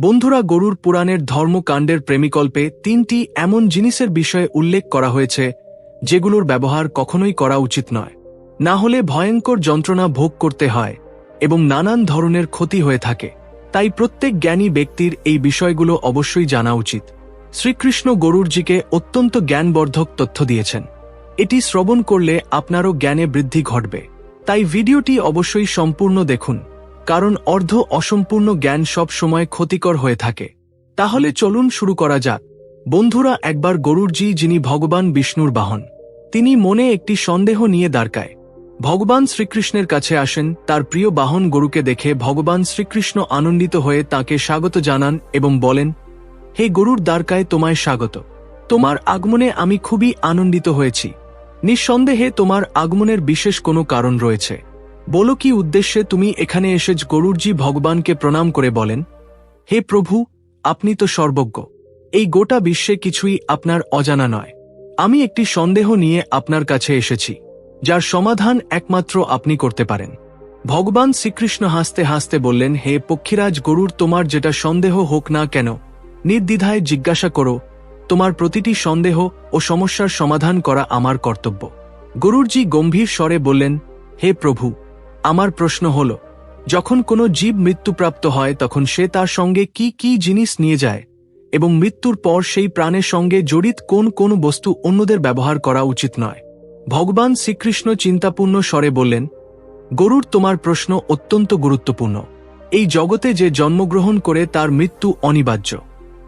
বন্ধুরা গরুর পুরাণের ধর্মকাণ্ডের প্রেমিকল্পে তিনটি এমন জিনিসের বিষয়ে উল্লেখ করা হয়েছে, যেগুলোর ব্যবহার কখনোই করা উচিত নয়। না হলে ভয়ঙ্কর যন্ত্রণা ভোগ করতে হয় এবং নানান ধরনের ক্ষতি হয়ে থাকে। তাই প্রত্যেক জ্ঞানী ব্যক্তির এই বিষয়গুলো অবশ্যই জানা উচিত। শ্রীকৃষ্ণ গরুরজিকে অত্যন্ত জ্ঞানবর্ধক তথ্য দিয়েছেন। এটি শ্রবণ করলে আপনারও জ্ঞানে বৃদ্ধি ঘটবে। তাই ভিডিওটি অবশ্যই সম্পূর্ণ দেখুন। কারণ অর্ধ অসম্পূর্ণ জ্ঞান সব সময় ক্ষতিকর হয়ে থাকে। তাহলে চলুন শুরু করা যাক। বন্ধুরা, একবার গরুরজি, যিনি ভগবান বিষ্ণুর বাহন, তিনি মনে একটি সন্দেহ নিয়ে দাঁড়কায় ভগবান শ্রীকৃষ্ণের কাছে আসেন, তার প্রিয় বাহন গরুকে দেখে ভগবান শ্রীকৃষ্ণ আনন্দিত হয়ে তাকে স্বাগত জানান এবং বলেন, হে গরুর দ্বারকায় তোমায় স্বাগত। তোমার আগমনে আমি খুবই আনন্দিত হয়েছি। নিঃসন্দেহে তোমার আগমনের বিশেষ কোনো কারণ রয়েছে। বলো কি উদ্দেশ্যে তুমি এখানে এসে গরুরজি ভগবানকে প্রণাম করে বলেন, হে প্রভু, আপনি তো সর্বজ্ঞ। এই গোটা বিশ্বে কিছুই আপনার অজানা নয়। আমি একটি সন্দেহ নিয়ে আপনার কাছে এসেছি, যার সমাধান একমাত্র আপনি করতে পারেন। ভগবান শ্রীকৃষ্ণ হাসতে হাসতে বললেন, হে পক্ষীরাজ গরুর, তোমার যেটা সন্দেহ হোক না কেন, নির্দ্বিধায় জিজ্ঞাসা করো, তোমার প্রতিটি সন্দেহ ও সমস্যার সমাধান করা আমার কর্তব্য। গরুরজি গম্ভীর স্বরে বললেন, হে প্রভু আমার প্রশ্ন হল, যখন কোনো জীব মৃত্যুপ্রাপ্ত হয়, তখন সে তার সঙ্গে কি কি জিনিস নিয়ে যায়? এবং মৃত্যুর পর সেই প্রাণের সঙ্গে জড়িত কোন কোন বস্তু অন্যদের ব্যবহার করা উচিত নয়? ভগবান শ্রীকৃষ্ণ চিন্তাপূর্ণ স্বরে বললেন, গরুর তোমার প্রশ্ন অত্যন্ত গুরুত্বপূর্ণ। এই জগতে যে জন্মগ্রহণ করে তার মৃত্যু অনিবার্য।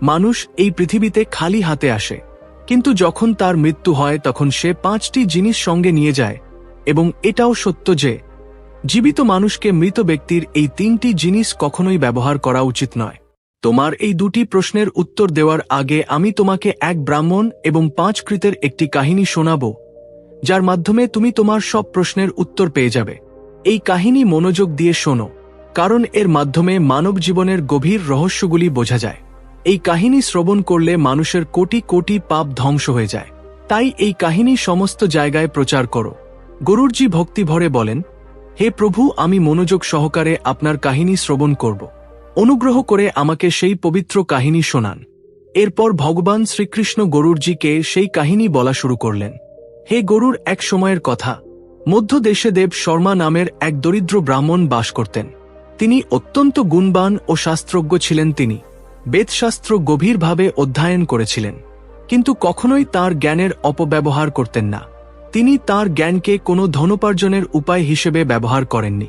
মানুষ এই পৃথিবীতে খালি হাতে আসে। কিন্তু যখন তার মৃত্যু হয়, তখন সে পাঁচটি জিনিস সঙ্গে নিয়ে যায়। এবং এটাও সত্য যে জীবিত মানুষকে মৃত ব্যক্তির এই তিনটি জিনিস কখনোই ব্যবহার করা উচিত নয়। তোমার এই দুটি প্রশ্নের উত্তর দেওয়ার আগে আমি তোমাকে এক ব্রাহ্মণ এবং পাঁচ কৃতের একটি কাহিনী শোনাব, যার মাধ্যমে তুমি তোমার সব প্রশ্নের উত্তর পেয়ে যাবে। এই কাহিনী মনোযোগ দিয়ে শোনো, কারণ এর মাধ্যমে মানব জীবনের গভীর রহস্যগুলি বোঝা যায়। এই কাহিনী শ্রবণ করলে মানুষের কোটি কোটি পাপ ধ্বংস হয়ে যায়। তাই এই কাহিনী সমস্ত জায়গায় প্রচার করো। গরুরজি ভক্তি ভরে বলেন হে প্রভু, আমি মনোযোগ সহকারে আপনার কাহিনী শ্রবণ করব। অনুগ্রহ করে আমাকে সেই পবিত্র কাহিনী শোনান। এরপর ভগবান শ্রীকৃষ্ণ গরুরজিকে সেই কাহিনী বলা শুরু করলেন। হে গরুর, এক সময়ের কথা। মধ্য দেশে দেব শর্মা নামের এক দরিদ্র ব্রাহ্মণ বাস করতেন। তিনি অত্যন্ত গুণবান ও শাস্ত্রজ্ঞ ছিলেন তিনি। বেদশাস্ত্র গভীরভাবে অধ্যয়ন করেছিলেন। কিন্তু কখনোই তার জ্ঞানের অপব্যবহার করতেন না। তিনি তার জ্ঞানকে কোনো ধনোপার্জনের উপায় হিসেবে ব্যবহার করেননি।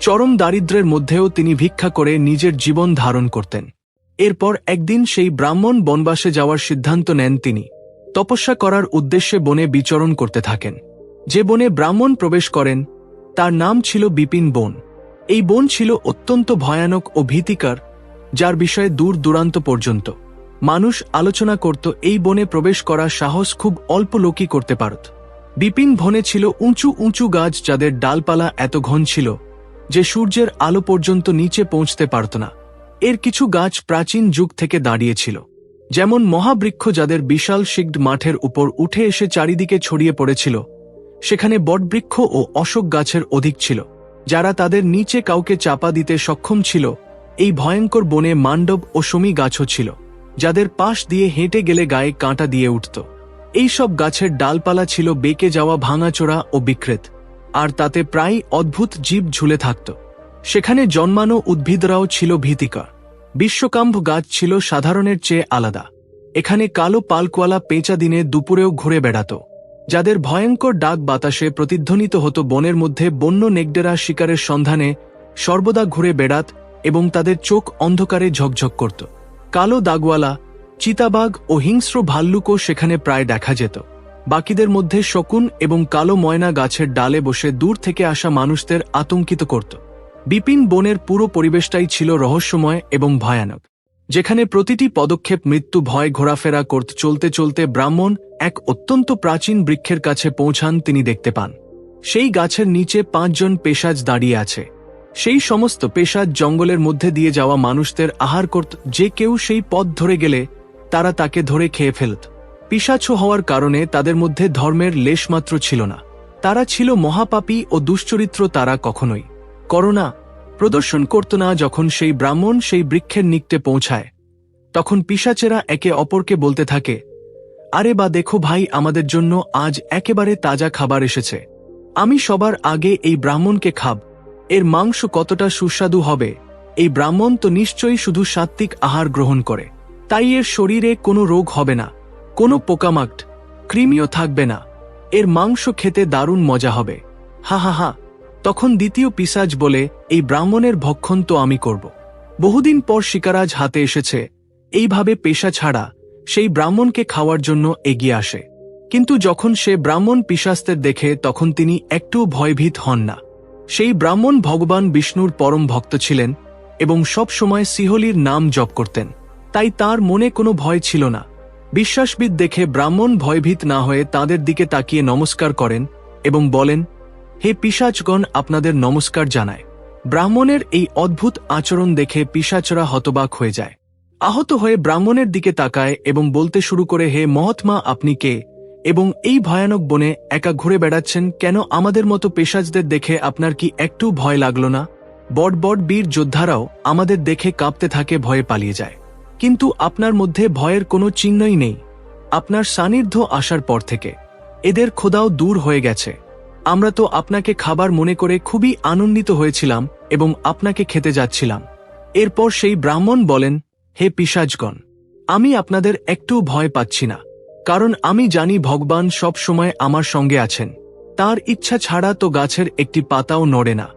চরম দারিদ্র্যের মধ্যেও তিনি ভিক্ষা করে নিজের জীবন ধারণ করতেন। এরপর একদিন সেই ব্রাহ্মণ বনবাসে যাওয়ার সিদ্ধান্ত নেন তিনি। তপস্যা করার উদ্দেশ্যে বনে বিচরণ করতে থাকেন। যে বনে ব্রাহ্মণ প্রবেশ করেন, তার নাম ছিল বিপিন বন। এই বন ছিল অত্যন্ত ভয়ানক ও ভীতিকর, যার বিষয়ে দূর দূরান্ত পর্যন্ত। মানুষ আলোচনা করত, এই বনে প্রবেশ করা সাহস খুব অল্প লোকই করতে পারত। বিপিন বনে ছিল উঁচু উঁচু গাছ যাদের ডালপালা এত ঘন ছিল, যে সূর্যের আলো পর্যন্ত নিচে পৌঁছতে পারত না। এর কিছু গাছ প্রাচীন যুগ থেকে দাঁড়িয়েছিল যেমন মহাবৃক্ষ যাদের বিশাল শিগড মাঠের উপর উঠে এসে চারিদিকে ছড়িয়ে পড়েছিল, সেখানে বটবৃক্ষ ও অশোক গাছের অধিক ছিল, যারা তাদের নিচে কাউকে চাপা দিতে সক্ষম ছিল। এই ভয়ঙ্কর বনে মাণ্ডব ও সমী গাছও ছিল, যাদের পাশ দিয়ে হেঁটে গেলে গায়ে কাঁটা দিয়ে উঠত। এই সব গাছের ডালপালা ছিল বেঁকে যাওয়া ভাঙাচোরা ও বিকৃত, আর তাতে প্রায় অদ্ভুত জীব ঝুলে থাকত। সেখানে জন্মানো উদ্ভিদরাও ছিল ভীতিকর। বিশ্বকাম্ভ গাছ ছিল সাধারণের চেয়ে আলাদা। এখানে কালো পালকওয়ালা পেঁচা দিনে দুপুরেও ঘুরে বেড়াত। যাদের ভয়ঙ্কর ডাক বাতাসে প্রতিধ্বনিত হতো বনের মধ্যে বন্য নেগডেরা শিকারের সন্ধানে সর্বদা ঘুরে বেড়াত এবং তাদের চোখ অন্ধকারে ঝকঝক করত। কালো দাগওয়ালা চিতাবাঘ ও হিংস্র ভাল্লুকও সেখানে প্রায় দেখা যেত। বাকিদের মধ্যে শকুন এবং কালো ময়না গাছের ডালে বসে দূর থেকে আসা মানুষদের আতঙ্কিত করত। বিপিন বনের পুরো পরিবেশটাই ছিল রহস্যময় এবং ভয়ানক। যেখানে প্রতিটি পদক্ষেপ মৃত্যু, ভয়, ঘোরাফেরা করত চলতে চলতে ব্রাহ্মণ এক অত্যন্ত প্রাচীন বৃক্ষের কাছে পৌঁছান তিনি দেখতে পান। সেই গাছের নিচে পাঁচজন পেশাজ দাঁড়িয়ে আছে। সেই সমস্ত পেশাজ জঙ্গলের মধ্যে দিয়ে যাওয়া মানুষদের আহার করত যে কেউ সেই পথ ধরে গেলে তারা তাকে ধরে খেয়ে ফেলত পিসাচ্ছ হওয়ার কারণে তাদের মধ্যে ধর্মের লেশমাত্র ছিল না। তারা ছিল মহাপাপী ও দুশ্চরিত্র তারা কখনোই। করোনা প্রদর্শন করত না যখন সেই ব্রাহ্মণ সেই বৃক্ষের নিকটে পৌঁছায়। তখন পিসাচেরা একে অপরকে বলতে থাকে, আরে বা দেখো ভাই, আমাদের জন্য আজ একেবারে তাজা খাবার এসেছে। আমি সবার আগে এই ব্রাহ্মণকে খাব। এর মাংস কতটা সুস্বাদু হবে। এই ব্রাহ্মণ তো নিশ্চয়ই শুধু সাত্ত্বিক আহার গ্রহণ করে। তাই এর শরীরে কোনো রোগ হবে না, কোনো পোকামাকট কৃমিও থাকবে না, এর মাংস খেতে দারুণ মজা হবে। হা হা হা, তখন দ্বিতীয় পিসাজ বলে, এই ব্রাহ্মণের ভক্ষণ তো আমি করব। বহুদিন পর শিকারাজ হাতে এসেছে, এইভাবে পেশা ছাড়া সেই ব্রাহ্মণকে খাওয়ার জন্য এগিয়ে আসে। কিন্তু যখন সে ব্রাহ্মণ পিশাস্তের দেখে, তখন তিনি একটু ভয়ভীত হন না। সেই ব্রাহ্মণ ভগবান বিষ্ণুর পরম ভক্ত ছিলেন এবং সব সময় সিহলির নাম জপ করতেন। তাই তার মনে কোনো ভয় ছিল না। বিশ্বাসবিদ দেখে ব্রাহ্মণ ভয়ভীত না হয়ে তাদের দিকে তাকিয়ে নমস্কার করেন এবং বলেন, হে পিসাচগণ আপনাদের নমস্কার জানায় ব্রাহ্মণের এই অদ্ভুত আচরণ দেখে পিসাচরা হতবাক হয়ে যায়। আহত হয়ে ব্রাহ্মণের দিকে তাকায় এবং বলতে শুরু করে, হে মহাত্মা, আপনি কে? এবং এই ভয়ানক বনে একা ঘুরে বেড়াচ্ছেন কেন? আমাদের মতো পেশাজদের দেখে আপনার কি একটু ভয় লাগল না? বট বট বীর যোদ্ধারাও আমাদের দেখে কাঁপতে থাকে, ভয়ে পালিয়ে যায়। কিন্তু আপনার মধ্যে ভয়ের কোনো চিহ্নই নেই। আপনার সান্নিধ্য আসার পর থেকে। এদের খোদাও দূর হয়ে গেছে। আমরা তো আপনাকে খাবার মনে করে খুবই আনন্দিত হয়েছিলাম এবং আপনাকে খেতে যাচ্ছিলাম। এরপর সেই ব্রাহ্মণ বলেন, হে পিসাজগণ আমি আপনাদের একটু ভয় পাচ্ছি না। কারণ আমি জানি ভগবান সব সময় আমার সঙ্গে আছেন। তার ইচ্ছা ছাড়া তো গাছের একটি পাতাও নড়ে না।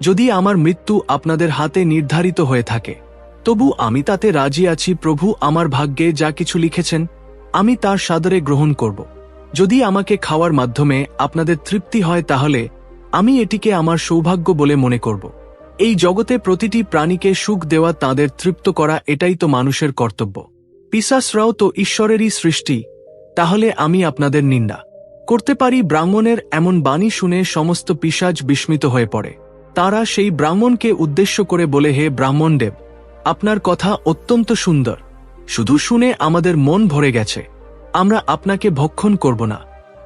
যদি আমার মৃত্যু আপনাদের হাতে নির্ধারিত হয়ে থাকে তবু আমি তাতে রাজি আছি, প্রভু আমার ভাগ্যে যা কিছু লিখেছেন, আমি তার সাদরে গ্রহণ করব। যদি আমাকে খাওয়ার মাধ্যমে আপনাদের তৃপ্তি হয় তাহলে আমি এটিকে আমার সৌভাগ্য বলে মনে করব। এই জগতে প্রতিটি প্রাণীকে সুখ দেওয়া, তাদের তৃপ্ত করা, এটাই তো মানুষের কর্তব্য। পিসাসরাও তো ঈশ্বরেরই সৃষ্টি, তাহলে আমি আপনাদের নিন্দা করতে পারি, ব্রাহ্মণের এমন বাণী শুনে সমস্ত পিসাজ বিস্মিত হয়ে পড়ে। তারা সেই ব্রাহ্মণকে উদ্দেশ্য করে বলে, হে ব্রাহ্মণদেব আপনার কথা অত্যন্ত সুন্দর। শুধু শুনে আমাদের মন ভরে গেছে। আমরা আপনাকে ভক্ষণ করব না।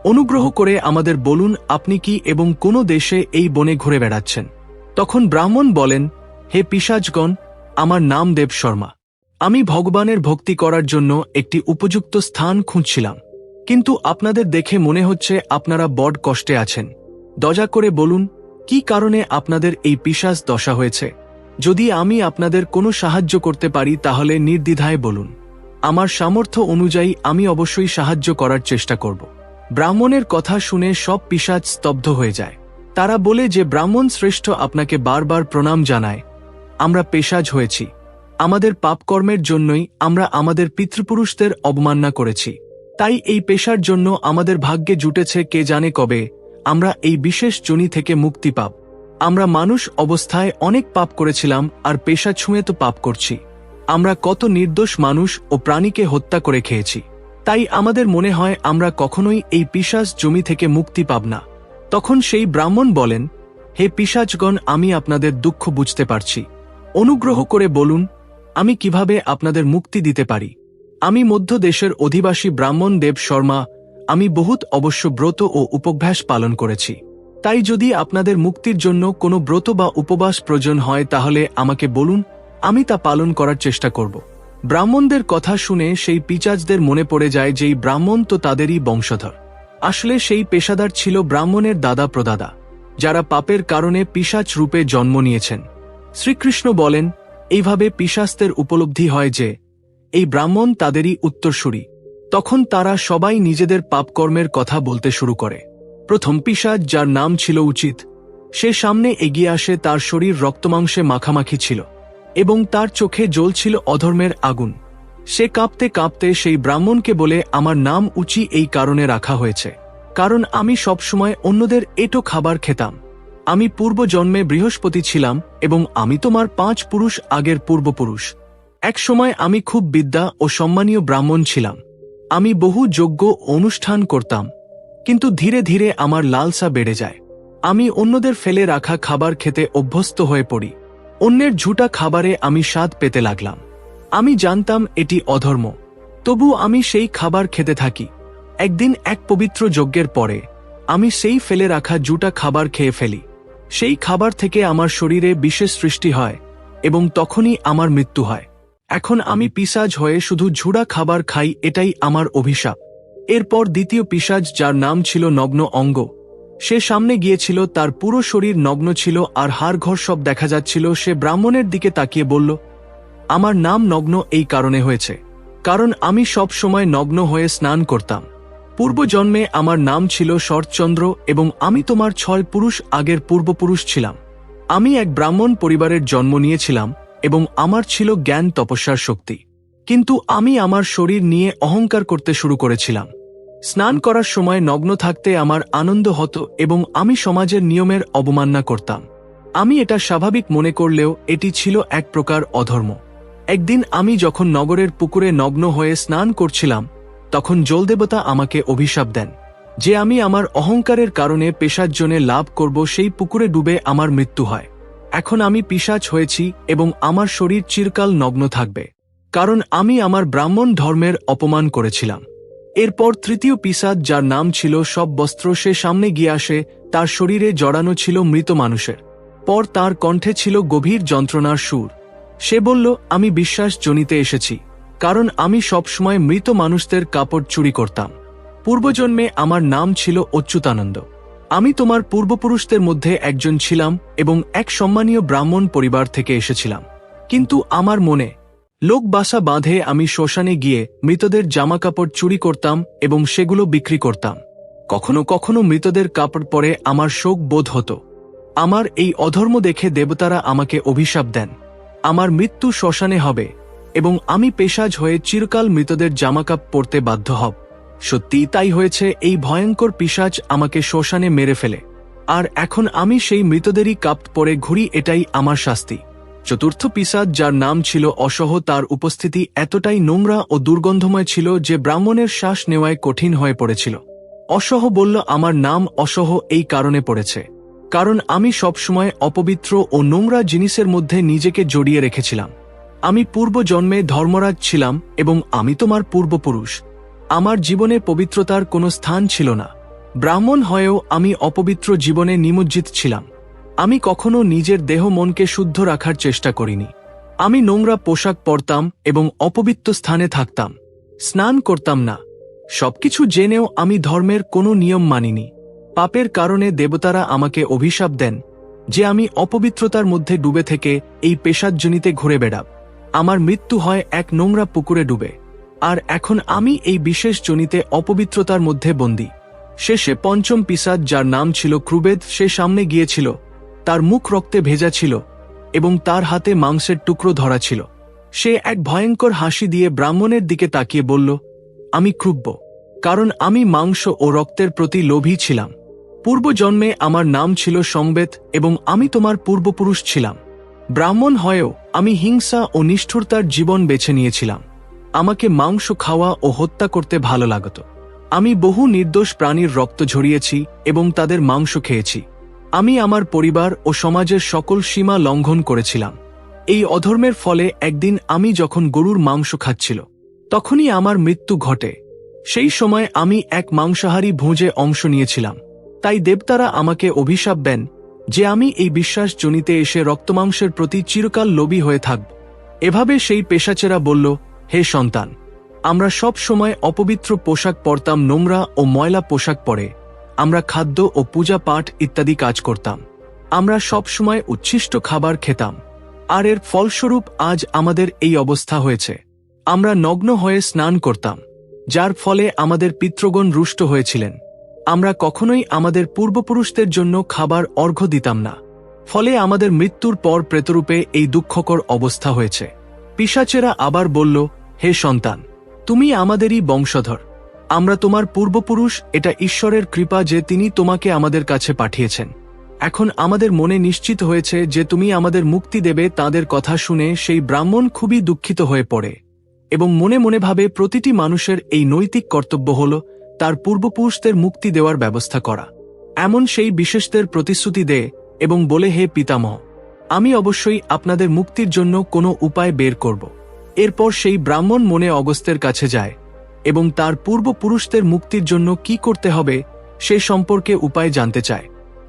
অনুগ্রহ করে আমাদের বলুন, আপনি কি এবং কোন দেশে এই বনে ঘুরে বেড়াচ্ছেন? তখন ব্রাহ্মণ বলেন, হে পিসাজগণ আমার নাম দেব শর্মা। আমি ভগবানের ভক্তি করার জন্য একটি উপযুক্ত স্থান খুঁজছিলাম। কিন্তু আপনাদের দেখে মনে হচ্ছে আপনারা বড কষ্টে আছেন। দজা করে বলুন, কি কারণে আপনাদের এই পিসাস দশা হয়েছে? যদি আমি আপনাদের কোনো সাহায্য করতে পারি, তাহলে নির্দ্বিধায় বলুন। আমার সামর্থ্য অনুযায়ী আমি অবশ্যই সাহায্য করার চেষ্টা করব। ব্রাহ্মণের কথা শুনে সব পিসাজ স্তব্ধ হয়ে যায়। তারা বলে যে ব্রাহ্মণ শ্রেষ্ঠ আপনাকে বারবার প্রণাম জানায়, আমরা পেশাজ হয়েছি। আমাদের পাপকর্মের জন্যই আমরা আমাদের পিতৃপুরুষদের অবমাননা করেছি। তাই এই পেশার জন্য আমাদের ভাগ্যে জুটেছে কে জানে কবে। আমরা এই বিশেষ জনি থেকে মুক্তি পাব। আমরা মানুষ অবস্থায় অনেক পাপ করেছিলাম আর পেশা ছুঁয়ে তো পাপ করছি। আমরা কত নির্দোষ মানুষ ও প্রাণীকে হত্যা করে খেয়েছি। তাই আমাদের মনে হয় আমরা কখনোই এই পিসাজ জমি থেকে মুক্তি পাব না। তখন সেই ব্রাহ্মণ বলেন, হে পিসাজগণ আমি আপনাদের দুঃখ বুঝতে পারছি। অনুগ্রহ করে বলুন, আমি কীভাবে আপনাদের মুক্তি দিতে পারি? আমি মধ্য দেশের অধিবাসী ব্রাহ্মণ দেব শর্মা, আমি বহুত অবশ্য ব্রত ও উপভ্যাস পালন করেছি। তাই যদি আপনাদের মুক্তির জন্য কোনো ব্রত বা উপবাস প্রয়োজন হয় তাহলে আমাকে বলুন, আমি তা পালন করার চেষ্টা করব। ব্রাহ্মণদের কথা শুনে সেই পিচাজদের মনে পড়ে যায় যেই ব্রাহ্মণ তো তাদেরই বংশধর। আসলে সেই পেশাদার ছিল ব্রাহ্মণের দাদা প্রদাদা, যারা পাপের কারণে পিসাচ রূপে জন্ম নিয়েছেন। শ্রীকৃষ্ণ বলেন, এইভাবে পিসাস্তের উপলব্ধি হয় যে, এই ব্রাহ্মণ তাদেরই উত্তরসূরি। তখন তারা সবাই নিজেদের পাপকর্মের কথা বলতে শুরু করে। প্রথম পিসাজ যার নাম ছিল উচিত। সে সামনে এগিয়ে আসে তার শরীর রক্তমাংসে মাখামাখি ছিল এবং তার চোখে জ্বলছিল অধর্মের আগুন। সে কাঁপতে কাঁপতে সেই ব্রাহ্মণকে বলে, আমার নাম উচি এই কারণে রাখা হয়েছে। কারণ আমি সবসময় অন্যদের এটো খাবার খেতাম। আমি পূর্বজন্মে বৃহস্পতি ছিলাম এবং আমি তোমার পাঁচ পুরুষ আগের পূর্বপুরুষ। এক সময় আমি খুব বিদ্যা ও সম্মানীয় ব্রাহ্মণ ছিলাম। আমি বহু যোগ্য অনুষ্ঠান করতাম। কিন্তু ধীরে ধীরে আমার লালসা বেড়ে যায়। আমি অন্যদের ফেলে রাখা খাবার খেতে অভ্যস্ত হয়ে পড়ি। অন্যের ঝুটা খাবারে আমি স্বাদ পেতে লাগলাম। আমি জানতাম এটি অধর্ম। তবু আমি সেই খাবার খেতে থাকি। একদিন এক পবিত্র যজ্ঞের পরে, আমি সেই ফেলে রাখা জুটা খাবার খেয়ে ফেলি। সেই খাবার থেকে আমার শরীরে বিশেষ সৃষ্টি হয় এবং তখনই আমার মৃত্যু হয়। এখন আমি পিসাজ হয়ে শুধু ঝুড়া খাবার খাই, এটাই আমার অভিশাপ। এরপর দ্বিতীয় পিসাজ যার নাম ছিল নগ্ন অঙ্গ। সে সামনে গিয়েছিল, তার পুরো শরীর নগ্ন ছিল আর হাড় ঘর সব দেখা যাচ্ছিল। সে ব্রাহ্মণের দিকে তাকিয়ে বলল, আমার নাম নগ্ন এই কারণে হয়েছে, কারণ আমি সব সময় নগ্ন হয়ে স্নান করতাম। পূর্বজন্মে আমার নাম ছিল শরৎচন্দ্র এবং আমি তোমার ছয় পুরুষ, আগের পূর্বপুরুষ ছিলাম। আমি এক ব্রাহ্মণ পরিবারের জন্ম নিয়েছিলাম এবং আমার ছিল জ্ঞান তপস্যার শক্তি। কিন্তু আমি আমার শরীর নিয়ে অহংকার করতে শুরু করেছিলাম। স্নান করার সময় নগ্ন থাকতে আমার আনন্দ হতো এবং আমি সমাজের নিয়মের অবমাননা করতাম। আমি এটা স্বাভাবিক মনে করলেও এটি ছিল এক প্রকার অধর্ম। একদিন আমি যখন নগরের পুকুরে নগ্ন হয়ে স্নান করছিলাম, তখন জলদেবতা আমাকে অভিশাপ দেন, যে আমি আমার অহংকারের কারণে পেশার জন্য লাভ করব সেই পুকুরে ডুবে আমার মৃত্যু হয়। এখন আমি পিসাচ হয়েছি এবং আমার শরীর চিরকাল নগ্ন থাকবে, কারণ আমি আমার ব্রাহ্মণ ধর্মের অপমান করেছিলাম। এরপর তৃতীয় পিসাদ যার নাম ছিল সব বস্ত্র সে সামনে গিয়ে আসে, তার শরীরে জড়ানো ছিল মৃত মানুষের। পর তার কণ্ঠে ছিল গভীর যন্ত্রণার সুর। সে বলল, আমি বিশ্বাস জনিতে এসেছি, কারণ আমি সবসময় মৃত মানুষদের কাপড় চুরি করতাম। পূর্বজন্মে আমার নাম ছিল অচ্যুতানন্দ। আমি তোমার পূর্বপুরুষদের মধ্যে একজন ছিলাম এবং এক সম্মানীয় ব্রাহ্মণ পরিবার থেকে এসেছিলাম। কিন্তু আমার মনে লোক বাসা বাঁধে আমি শ্মশানে গিয়ে মৃতদের জামাকাপড় চুরি করতাম এবং সেগুলো বিক্রি করতাম। কখনো কখনো মৃতদের কাপড় পরে আমার শোক বোধ হতো। আমার এই অধর্ম দেখে দেবতারা আমাকে অভিশাপ দেন। আমার মৃত্যু শ্মশানে হবে এবং আমি পেশাজ হয়ে চিরকাল মৃতদের জামাকাপ পরতে বাধ্য হব। সত্যি তাই হয়েছে, এই ভয়ঙ্কর পিসাজ আমাকে শ্মশানে মেরে ফেলে। আর এখন আমি সেই মৃতদেরই কাপ পরে ঘুরি, এটাই আমার শাস্তি। চতুর্থ পিসাদ যার নাম ছিল অসহ, তার উপস্থিতি এতটাই নোংরা ও দুর্গন্ধময় ছিল যে ব্রাহ্মণের শ্বাস নেওয়ায় কঠিন হয়ে পড়েছিল। অসহ বলল, আমার নাম অসহ এই কারণে পড়েছে। কারণ আমি সবসময় অপবিত্র ও নোংরা জিনিসের মধ্যে নিজেকে জড়িয়ে রেখেছিলাম। আমি পূর্বজন্মে ধর্মরাজ ছিলাম এবং আমি তোমার পূর্বপুরুষ। আমার জীবনে পবিত্রতার কোনো স্থান ছিল না। ব্রাহ্মণ হয়েও আমি অপবিত্র জীবনে নিমজ্জিত ছিলাম। আমি কখনো নিজের দেহ মনকে শুদ্ধ রাখার চেষ্টা করিনি। আমি নোংরা পোশাক পরতাম এবং অপবিত্র স্থানে থাকতাম। স্নান করতাম না। সবকিছু জেনেও আমি ধর্মের কোনো নিয়ম মানিনি। পাপের কারণে দেবতারা আমাকে অভিশাপ দেন যে আমি অপবিত্রতার মধ্যে ডুবে থেকে এই পেশাজনিতে ঘুরে বেড়াব। আমার মৃত্যু হয় এক নোংরা পুকুরে ডুবে। আর এখন আমি এই বিশেষ জনিতে অপবিত্রতার মধ্যে বন্দী। শেষে পঞ্চম পিসাদ যার নাম ছিল ক্রুবেদ, সে সামনে গিয়েছিল। তার মুখ রক্তে ভেজা ছিল এবং তার হাতে মাংসের টুকরো ধরা ছিল। সে এক ভয়ঙ্কর হাসি দিয়ে ব্রাহ্মণের দিকে তাকিয়ে বলল, আমি ক্রুব্ব কারণ আমি মাংস ও রক্তের প্রতি লোভী ছিলাম। পূর্বজন্মে আমার নাম ছিল সংবেদ এবং আমি তোমার পূর্বপুরুষ ছিলাম। ব্রাহ্মণ হয়েও আমি হিংসা ও নিষ্ঠুরতার জীবন বেছে নিয়েছিলাম। আমাকে মাংস খাওয়া ও হত্যা করতে ভালো লাগত। আমি বহু নির্দোষ প্রাণীর রক্ত ঝরিয়েছি এবং তাদের মাংস খেয়েছি। আমি আমার পরিবার ও সমাজের সকল সীমা লঙ্ঘন করেছিলাম। এই অধর্মের ফলে একদিন আমি যখন গরুর মাংস খাচ্ছিল, তখনই আমার মৃত্যু ঘটে। সেই সময় আমি এক মাংসাহারী ভোজে অংশ নিয়েছিলাম। তাই দেবতারা আমাকে অভিশাপ দেন যে আমি এই বিশ্বাস জনিতে এসে রক্তমাংসের প্রতি চিরকাল লোভী হয়ে থাকব। এভাবে সেই পেশাচেরা বলল, হে সন্তান, আমরা সব সময় অপবিত্র পোশাক পরতাম নোংরা ও ময়লা পোশাক পরে। আমরা খাদ্য ও পূজা পাঠ ইত্যাদি কাজ করতাম। আমরা সব সময় উচ্ছিষ্ট খাবার খেতাম। আর এর ফলস্বরূপ আজ আমাদের এই অবস্থা হয়েছে। আমরা নগ্ন হয়ে স্নান করতাম, যার ফলে আমাদের পিতৃগণ রুষ্ট হয়েছিলেন। আমরা কখনোই আমাদের পূর্বপুরুষদের জন্য খাবার অর্ঘ্য দিতাম না। ফলে আমাদের মৃত্যুর পর প্রেতরূপে এই দুঃখকর অবস্থা হয়েছে। পিসাচেরা আবার বলল, হে সন্তান, তুমি আমাদেরই বংশধর। আমরা তোমার পূর্বপুরুষ, এটা ঈশ্বরের কৃপা যে তিনি তোমাকে আমাদের কাছে পাঠিয়েছেন। এখন আমাদের মনে নিশ্চিত হয়েছে যে তুমি আমাদের মুক্তি দেবে তাদের কথা শুনে সেই ব্রাহ্মণ খুবই দুঃখিত হয়ে পড়ে। এবং মনে মনে ভাবে প্রতিটি মানুষের এই নৈতিক কর্তব্য হল তার পূর্বপুরুষদের মুক্তি দেওয়ার ব্যবস্থা করা। এমন সেই বিশেষদের প্রতিশ্রুতি দে এবং বলে, হে পিতামহ, আমি অবশ্যই আপনাদের মুক্তির জন্য কোনো উপায় বের করব। এরপর সেই ব্রাহ্মণ মনে অগস্তের কাছে যায়। এবং তার পূর্বপুরুষদের মুক্তির জন্য কি করতে হবে সে সম্পর্কে উপায় জানতে চায়।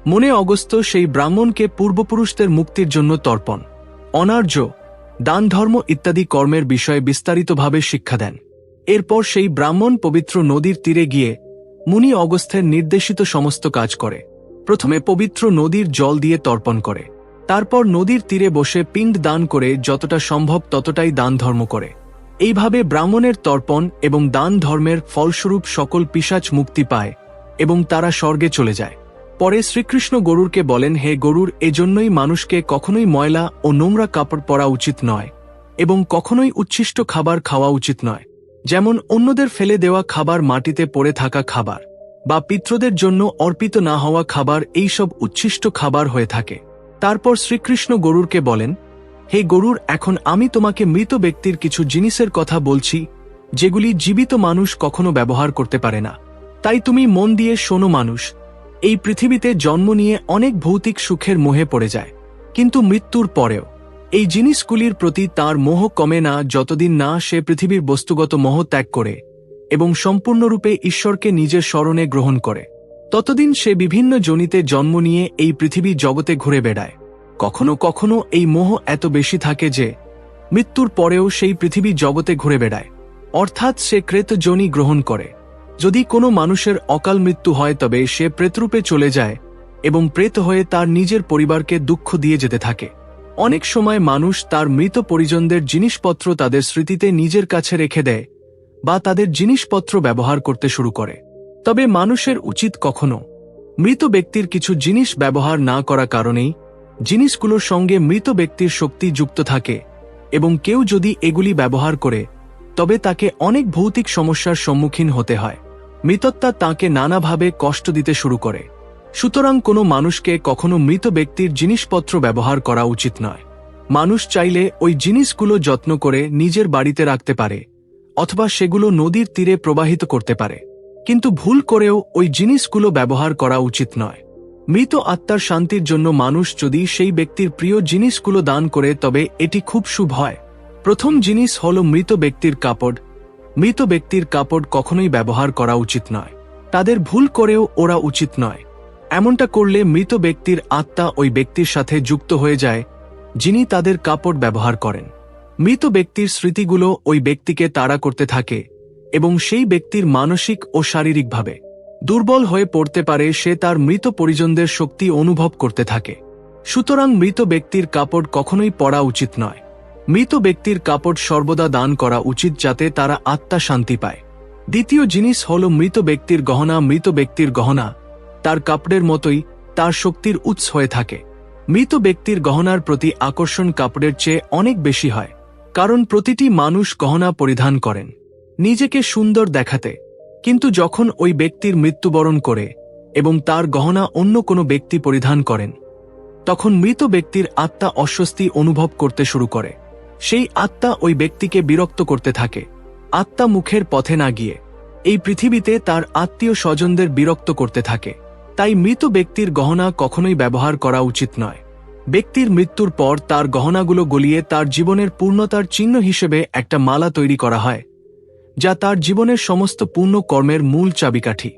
মনে অগস্ত সেই ব্রাহ্মণকে পূর্বপুরুষদের মুক্তির জন্য তর্পণ, অনার্য, দান ধর্ম ইত্যাদি কর্মের বিষয়ে বিস্তারিতভাবে শিক্ষা দেন। এরপর সেই ব্রাহ্মণ পবিত্র নদীর তীরে গিয়ে মুনি অগস্থের নির্দেশিত সমস্ত কাজ করে। প্রথমে পবিত্র নদীর জল দিয়ে তর্পণ করে। তারপর নদীর তীরে বসে পিণ্ড দান করে যতটা সম্ভব ততটাই দান ধর্ম করে। এইভাবে ব্রাহ্মণের তর্পণ এবং দান ধর্মের ফলস্বরূপ সকল পিসাচ মুক্তি পায় এবং তারা স্বর্গে চলে যায়। পরে শ্রীকৃষ্ণ গরুরকে বলেন, হে গরুর, এজন্যই মানুষকে কখনোই ময়লা ও নোংরা কাপড় পরা উচিত নয় এবং কখনোই উচ্ছিষ্ট খাবার খাওয়া উচিত নয়। যেমন অন্যদের ফেলে দেওয়া খাবার মাটিতে পড়ে থাকা খাবার বা পিত্রদের জন্য অর্পিত না হওয়া খাবার, এইসব উচ্ছিষ্ট খাবার হয়ে থাকে। তারপর শ্রীকৃষ্ণ গরুরকে বলেন হে গরুর, এখন আমি তোমাকে মৃত ব্যক্তির কিছু জিনিসের কথা বলছি, যেগুলি জীবিত মানুষ কখনো ব্যবহার করতে পারে না। তাই তুমি মন দিয়ে শোনো মানুষ, এই পৃথিবীতে জন্ম নিয়ে অনেক ভৌতিক সুখের মোহে পড়ে যায়, কিন্তু মৃত্যুর পরেও, এই জিনিসগুলির প্রতি তার মোহ কমে না যতদিন না সে পৃথিবীর বস্তুগত মোহ ত্যাগ করে এবং সম্পূর্ণরূপে ঈশ্বরকে নিজের স্মরণে গ্রহণ করে। ততদিন সে বিভিন্ন জনিতে জন্ম নিয়ে এই পৃথিবী জগতে ঘুরে বেড়ায়। কখনো কখনো এই মোহ এত বেশি থাকে যে মৃত্যুর পরেও সেই পৃথিবী জগতে ঘুরে বেড়ায়। অর্থাৎ সে ক্রেত জনি গ্রহণ করে। যদি কোনো মানুষের অকাল মৃত্যু হয়, তবে সে প্রেতরূপে চলে যায় এবং প্রেত হয়ে তার নিজের পরিবারকে দুঃখ দিয়ে যেতে থাকে। অনেক সময় মানুষ তার মৃত পরিজনদের জিনিসপত্র তাদের স্মৃতিতে নিজের কাছে রেখে দেয় বা তাদের জিনিসপত্র ব্যবহার করতে শুরু করে। তবে মানুষের উচিত কখনো মৃত ব্যক্তির কিছু জিনিস ব্যবহার না করা কারণেই জিনিসগুলোর সঙ্গে মৃত ব্যক্তির শক্তি যুক্ত থাকে এবং কেউ যদি এগুলি ব্যবহার করে, তবে তাকে অনেক ভৌতিক সমস্যার সম্মুখীন হতে হয়। মৃতত্বা তাকে নানাভাবে কষ্ট দিতে শুরু করে। সুতরাং কোনো মানুষকে কখনো মৃত ব্যক্তির জিনিসপত্র ব্যবহার করা উচিত নয়। মানুষ চাইলে ওই জিনিসগুলো যত্ন করে নিজের বাড়িতে রাখতে পারে, অথবা সেগুলো নদীর তীরে প্রবাহিত করতে পারে। কিন্তু ভুল করেও ওই জিনিসগুলো ব্যবহার করা উচিত নয়। মৃত আত্মার শান্তির জন্য মানুষ যদি সেই ব্যক্তির প্রিয় জিনিসগুলো দান করে, তবে এটি খুব শুভ হয়। প্রথম জিনিস হল মৃত ব্যক্তির কাপড়। মৃত ব্যক্তির কাপড় কখনোই ব্যবহার করা উচিত নয়। তাদের ভুল করেও ওরা উচিত নয়। এমনটা করলে মৃত ব্যক্তির আত্মা ওই ব্যক্তির সাথে যুক্ত হয়ে যায়, যিনি তাদের কাপড় ব্যবহার করেন। মৃত ব্যক্তির স্মৃতিগুলো ওই ব্যক্তিকে তাড়া করতে থাকে এবং সেই ব্যক্তির মানসিক ও শারীরিকভাবে দুর্বল হয়ে পড়তে পারে, সে তার মৃত পরিজনদের শক্তি অনুভব করতে থাকে। সুতরাং মৃত ব্যক্তির কাপড় কখনোই পরা উচিত নয়। মৃত ব্যক্তির কাপড় সর্বদা দান করা উচিত যাতে তারা আত্মা শান্তি পায়। দ্বিতীয় জিনিস হল মৃত ব্যক্তির গহনা। মৃত ব্যক্তির গহনা তার কাপড়ের মতোই তার শক্তির উৎস হয়ে থাকে। মৃত ব্যক্তির গহনার প্রতি আকর্ষণ কাপড়ের চেয়ে অনেক বেশি হয়, কারণ প্রতিটি মানুষ গহনা পরিধান করেন। নিজেকে সুন্দর দেখাতে কিন্তু যখন ওই ব্যক্তির মৃত্যুবরণ করে এবং তার গহনা অন্য কোনো ব্যক্তি পরিধান করেন, তখন মৃত ব্যক্তির আত্মা অস্বস্তি অনুভব করতে শুরু করে। সেই আত্মা ওই ব্যক্তিকে বিরক্ত করতে থাকে। আত্মা মুখের পথে না গিয়ে এই পৃথিবীতে তার আত্মীয় স্বজনদের বিরক্ত করতে থাকে। তাই মৃত ব্যক্তির গহনা কখনোই ব্যবহার করা উচিত নয়। ব্যক্তির মৃত্যুর পর তার গহনাগুলো গলিয়ে তার জীবনের পূর্ণতার চিহ্ন হিসেবে একটা মালা তৈরি করা হয়। যা তার জীবনের সমস্ত পূর্ণ কর্মের মূল চাবিকাঠি।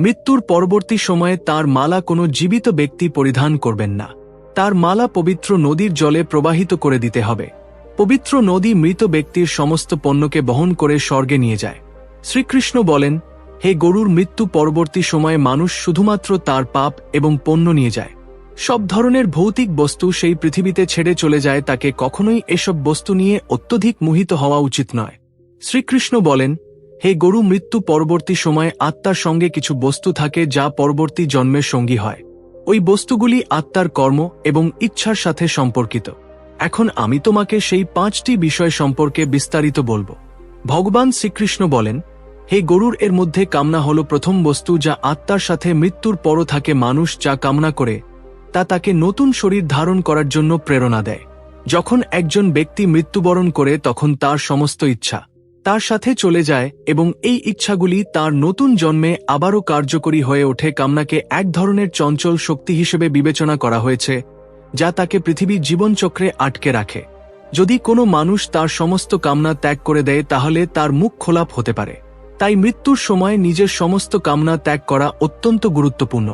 মৃত্যুর পরবর্তী সময়ে তার মালা কোনো জীবিত ব্যক্তি পরিধান করবেন না। তার মালা পবিত্র নদীর জলে প্রবাহিত করে দিতে হবে। পবিত্র নদী মৃত ব্যক্তির সমস্ত পণ্যকে বহন করে স্বর্গে নিয়ে যায়। শ্রীকৃষ্ণ বলেন, হে গরুর মৃত্যু পরবর্তী সময়ে মানুষ শুধুমাত্র তার পাপ এবং পণ্য নিয়ে যায়। সব ধরনের ভৌতিক বস্তু সেই পৃথিবীতে ছেড়ে চলে যায় তাকে কখনোই এসব বস্তু নিয়ে অত্যধিক মোহিত হওয়া উচিত নয়। শ্রীকৃষ্ণ বলেন, হে গরু, মৃত্যু পরবর্তী সময়ে আত্মার সঙ্গে কিছু বস্তু থাকে যা পরবর্তী জন্মের সঙ্গী হয়। ওই বস্তুগুলি আত্মার কর্ম এবং ইচ্ছার সাথে সম্পর্কিত। এখন আমি তোমাকে সেই পাঁচটি বিষয় সম্পর্কে বিস্তারিত বলব। ভগবান শ্রীকৃষ্ণ বলেন, হে গরুর, এর মধ্যে কামনা হল প্রথম বস্তু যা আত্মার সাথে মৃত্যুর পরও থাকে মানুষ যা কামনা করে, তা তাকে নতুন শরীর ধারণ করার জন্য প্রেরণা দেয়। যখন একজন ব্যক্তি মৃত্যুবরণ করে, তখন তার সমস্ত ইচ্ছা তার সাথে চলে যায় এবং এই ইচ্ছাগুলি তার নতুন জন্মে আবারও কার্যকরী হয়ে ওঠে কামনাকে এক ধরনের চঞ্চল শক্তি হিসেবে বিবেচনা করা হয়েছে, যা তাকে পৃথিবীর জীবনচক্রে আটকে রাখে। যদি কোনো মানুষ তার সমস্ত কামনা ত্যাগ করে দেয়, তাহলে তার মুখ খোলাপ হতে পারে। তাই মৃত্যুর সময় নিজের সমস্ত কামনা ত্যাগ করা অত্যন্ত গুরুত্বপূর্ণ।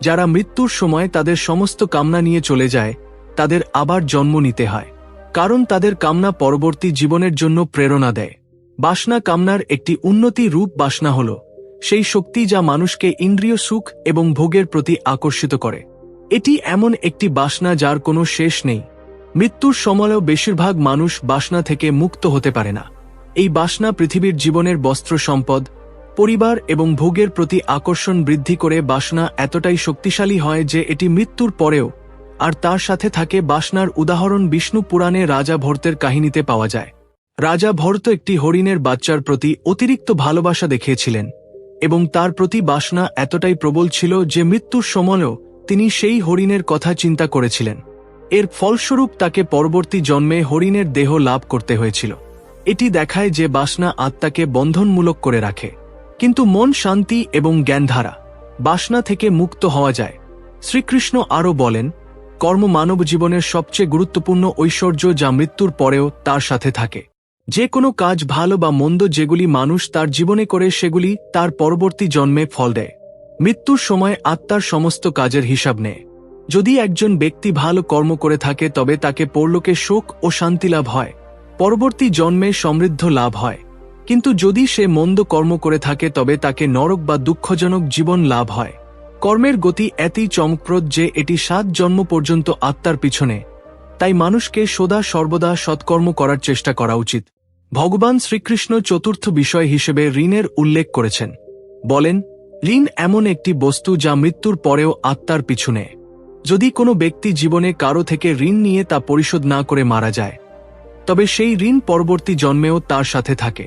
যারা মৃত্যুর সময় তাদের সমস্ত কামনা নিয়ে চলে যায়, তাদের আবার জন্ম নিতে হয়, কারণ তাদের কামনা পরবর্তী জীবনের জন্য প্রেরণা দেয়। বাসনা কামনার একটি উন্নতি রূপ বাসনা হল, সেই শক্তি যা মানুষকে ইন্দ্রিয় সুখ এবং ভোগের প্রতি আকর্ষিত করে। এটি এমন একটি বাসনা যার কোনো শেষ নেই। মৃত্যুর সময়ও বেশিরভাগ মানুষ বাসনা থেকে মুক্ত হতে পারে না। এই বাসনা পৃথিবীর জীবনের বস্ত্র সম্পদ, পরিবার এবং ভোগের প্রতি আকর্ষণ বৃদ্ধি করে বাসনা এতটাই শক্তিশালী হয় যে এটি মৃত্যুর পরেও, আর তার সাথে থাকে বাসনার উদাহরণ বিষ্ণু পুরাণে রাজা ভর্তের কাহিনীতে পাওয়া যায়। রাজা ভর্ত একটি হরিণের বাচ্চার প্রতি অতিরিক্ত ভালোবাসা দেখিয়েছিলেন, এবং তার প্রতি বাসনা এতটাই প্রবল ছিল যে মৃত্যুর সময়ও তিনি সেই হরিণের কথা চিন্তা করেছিলেন। এর ফলস্বরূপ তাকে পরবর্তী জন্মে হরিণের দেহ লাভ করতে হয়েছিল। এটি দেখায় যে বাসনা আত্মাকে বন্ধনমূলক করে রাখে। কিন্তু মন শান্তি এবং জ্ঞানধারা, বাসনা থেকে মুক্ত হওয়া যায়। শ্রীকৃষ্ণ আরও বলেন, কর্ম মানব জীবনের সবচেয়ে গুরুত্বপূর্ণ ঐশ্বর্য যা মৃত্যুর পরেও তার সাথে থাকে। যে কোনো কাজ ভালো বা মন্দ যেগুলি মানুষ তার জীবনে করে সেগুলি তার পরবর্তী জন্মে ফল দেয়। মৃত্যুর সময় আত্মার সমস্ত কাজের হিসাব নেয়। যদি একজন ব্যক্তি ভালো কর্ম করে থাকে তবে তাকে পরলোকে শোক ও শান্তি লাভ হয়। পরবর্তী জন্মে সমৃদ্ধ লাভ হয়। কিন্তু যদি সে মন্দ কর্ম করে থাকে তবে তাকে নরক বা দুঃখজনক জীবন লাভ হয়। কর্মের গতি এতই চমকপ্রদ যে এটি সাত জন্ম পর্যন্ত আত্মার পিছনে। তাই মানুষকে সদা সর্বদা সৎকর্ম করার চেষ্টা করা উচিত। ভগবান শ্রীকৃষ্ণ চতুর্থ বিষয় হিসেবে ঋণের উল্লেখ করেছেন। বলেন, ঋণ এমন একটি বস্তু যা মৃত্যুর পরেও আত্মার পিছনে। যদি কোনো ব্যক্তি জীবনে কারও থেকে ঋণ নিয়ে তা পরিশোধ না করে মারা যায়, তবে সেই ঋণ পরবর্তী জন্মেও তার সাথে থাকে।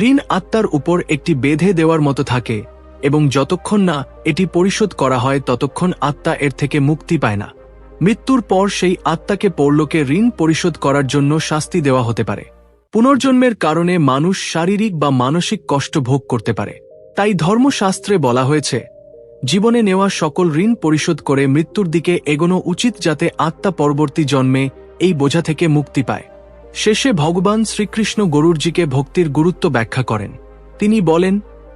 ঋণ আত্মার উপর একটি বেঁধে দেওয়ার মতো থাকে, এবং যতক্ষণ না এটি পরিশোধ করা হয়, ততক্ষণ আত্মা এর থেকে মুক্তি পায় না। মৃত্যুর পর সেই আত্মাকে পরলোকে ঋণ পরিশোধ করার জন্য শাস্তি দেওয়া হতে পারে। পুনর্জন্মের কারণে মানুষ শারীরিক বা মানসিক কষ্ট ভোগ করতে পারে। তাই ধর্মশাস্ত্রে বলা হয়েছে, জীবনে নেওয়া সকল ঋণ পরিশোধ করে মৃত্যুর দিকে এগোনো উচিত যাতে আত্মা পরবর্তী জন্মে এই বোঝা থেকে মুক্তি পায়। শেষে ভগবান শ্রীকৃষ্ণ গরুরজিকে ভক্তির গুরুত্ব ব্যাখ্যা করেন। তিনি বলেন,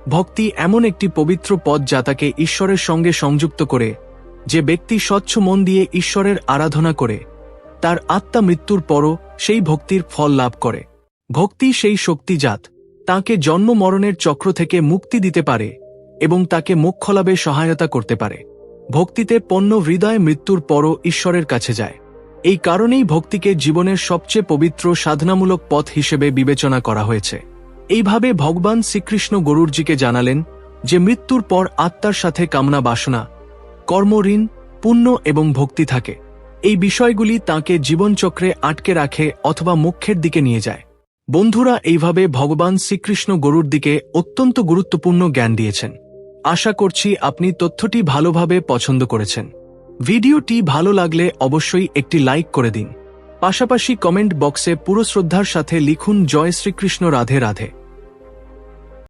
ভক্তি এমন একটি পবিত্র পথ যা তাকে ঈশ্বরের সঙ্গে সংযুক্ত করে, যে ব্যক্তি স্বচ্ছ মন দিয়ে ঈশ্বরের আরাধনা করে, তার আত্মা মৃত্যুর পরও সেই ভক্তির ফল লাভ করে। ভক্তি সেই শক্তিজাত, তাকে জন্ম মরণের চক্র থেকে মুক্তি দিতে পারে এবং তাকে মোক্ষলাভে সহায়তা করতে পারে। ভক্তিতে পণ্য হৃদয় মৃত্যুর পরও ঈশ্বরের কাছে যায়। এই কারণেই ভক্তিকে জীবনের সবচেয়ে পবিত্র সাধনামূলক পথ হিসেবে বিবেচনা করা হয়েছে। এইভাবে ভগবান শ্রীকৃষ্ণ গরুরজিকে জানালেন যে মৃত্যুর পর আত্মার সাথে কামনা বাসনা, কর্মঋণ, পুণ্য এবং ভক্তি থাকে। এই বিষয়গুলি তাকে জীবনচক্রে আটকে রাখে অথবা মুখ্যের দিকে নিয়ে যায়। বন্ধুরা, এইভাবে ভগবান শ্রীকৃষ্ণ গরুর দিকে অত্যন্ত গুরুত্বপূর্ণ জ্ঞান দিয়েছেন। আশা করছি আপনি তথ্যটি ভালোভাবে পছন্দ করেছেন। ভিডিওটি ভালো লাগলে অবশ্যই একটি লাইক করে দিন। পাশাপাশি কমেন্ট বক্সে পুরো শ্রদ্ধার সাথে লিখুন, জয় শ্রীকৃষ্ণ, রাধে রাধে।